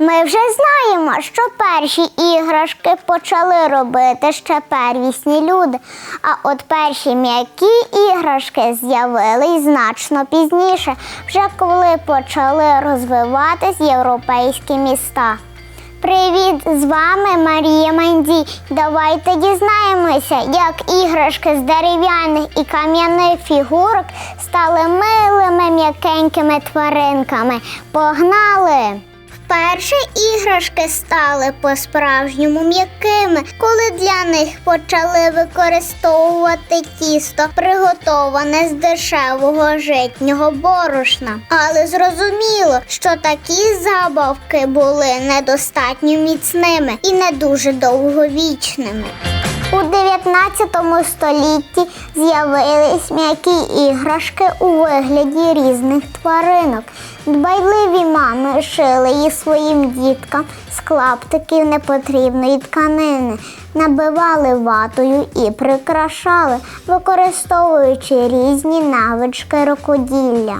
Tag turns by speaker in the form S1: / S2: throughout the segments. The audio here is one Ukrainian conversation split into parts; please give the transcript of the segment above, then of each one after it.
S1: Ми вже знаємо, що перші іграшки почали робити ще первісні люди. А от перші м'які іграшки з'явились значно пізніше, вже коли почали розвиватись європейські міста. Привіт, з вами Марія Мандій. Давайте дізнаємося, як іграшки з дерев'яних і кам'яних фігурок стали милими м'якенькими тваринками. Погнали! Вперше іграшки стали по-справжньому м'якими, коли для них почали використовувати тісто, приготоване з дешевого житнього борошна. Але зрозуміло, що такі забавки були недостатньо міцними і не дуже довговічними. У 19 столітті з'явились м'які іграшки у вигляді різних тваринок. Дбайливі мами шили їх своїм діткам з клаптиків непотрібної тканини, набивали ватою і прикрашали, використовуючи різні навички рукоділля.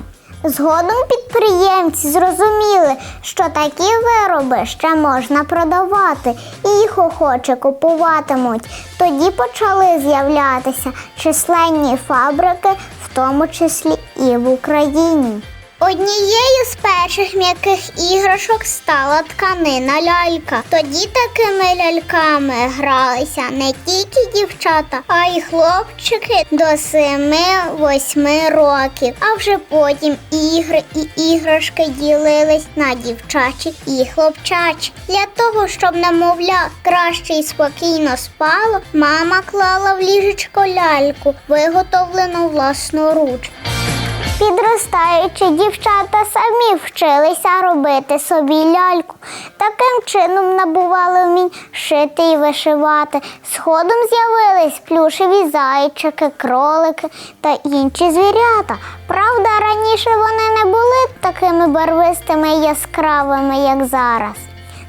S1: Згодом підприємці зрозуміли, що такі вироби ще можна продавати, і їх охоче купуватимуть. Тоді почали з'являтися численні фабрики, в тому числі і в Україні. Однією з перших м'яких іграшок стала тканина лялька. Тоді такими ляльками гралися не тільки дівчата, а й хлопчики до 7-8 років. А вже потім ігри і іграшки ділились на дівчачі і хлопчачі. Для того, щоб немовля краще і спокійно спало, мама клала в ліжечко ляльку, виготовлену власноруч. Підростаючи, дівчата самі вчилися робити собі ляльку. Таким чином набували вмінь шити і вишивати. Згодом з'явились плюшеві зайчики, кролики та інші звірята. Правда, раніше вони не були такими барвистими яскравими, як зараз.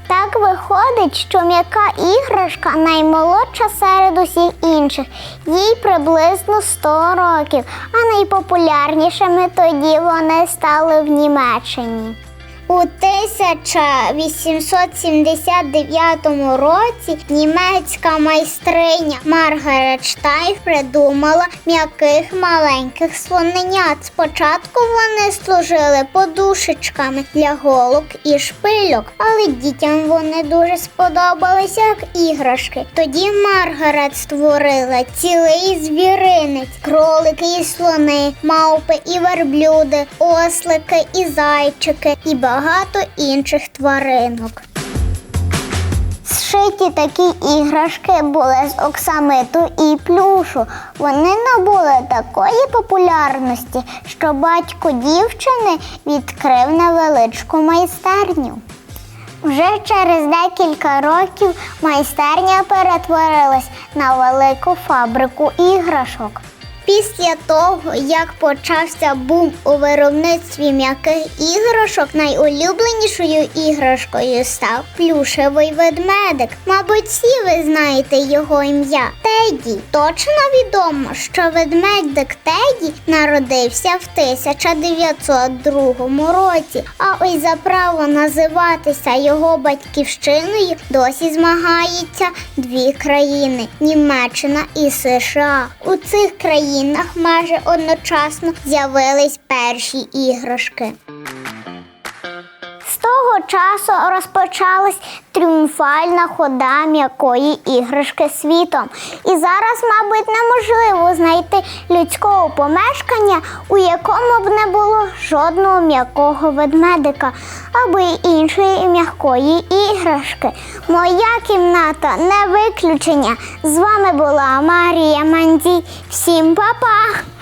S1: Так виходить, що м'яка іграшка наймолодша серед усіх інших, їй приблизно 100 років, а найпопулярнішими тоді вони стали в Німеччині. У 1879 році німецька майстриня Маргарет Штайф придумала м'яких маленьких слоненят. Спочатку вони служили подушечками для голок і шпильок, але дітям вони дуже сподобалися як іграшки. Тоді Маргарет створила цілий звіринець, кролики і слони, мавпи і верблюди, ослики і зайчики і багато інших тваринок. Зшиті такі іграшки були з оксамиту і плюшу. Вони набули такої популярності, що батько дівчини відкрив невеличку майстерню. Вже через декілька років майстерня перетворилась на велику фабрику іграшок. Після того, як почався бум у виробництві м'яких іграшок, найулюбленішою іграшкою став плюшевий ведмедик. Мабуть, всі ви знаєте його ім'я Теді. Точно відомо, що ведмедик Теді народився в 1902 році. А ось за право називатися його батьківщиною досі змагаються дві країни Німеччина і США. У цих країнах майже одночасно з'явились перші іграшки. Часу розпочалась тріумфальна хода м'якої іграшки світом. І зараз, мабуть, неможливо знайти людського помешкання, у якому б не було жодного м'якого ведмедика або іншої м'якої іграшки. Моя кімната не виключення. З вами була Марія Мандій. Всім па-па!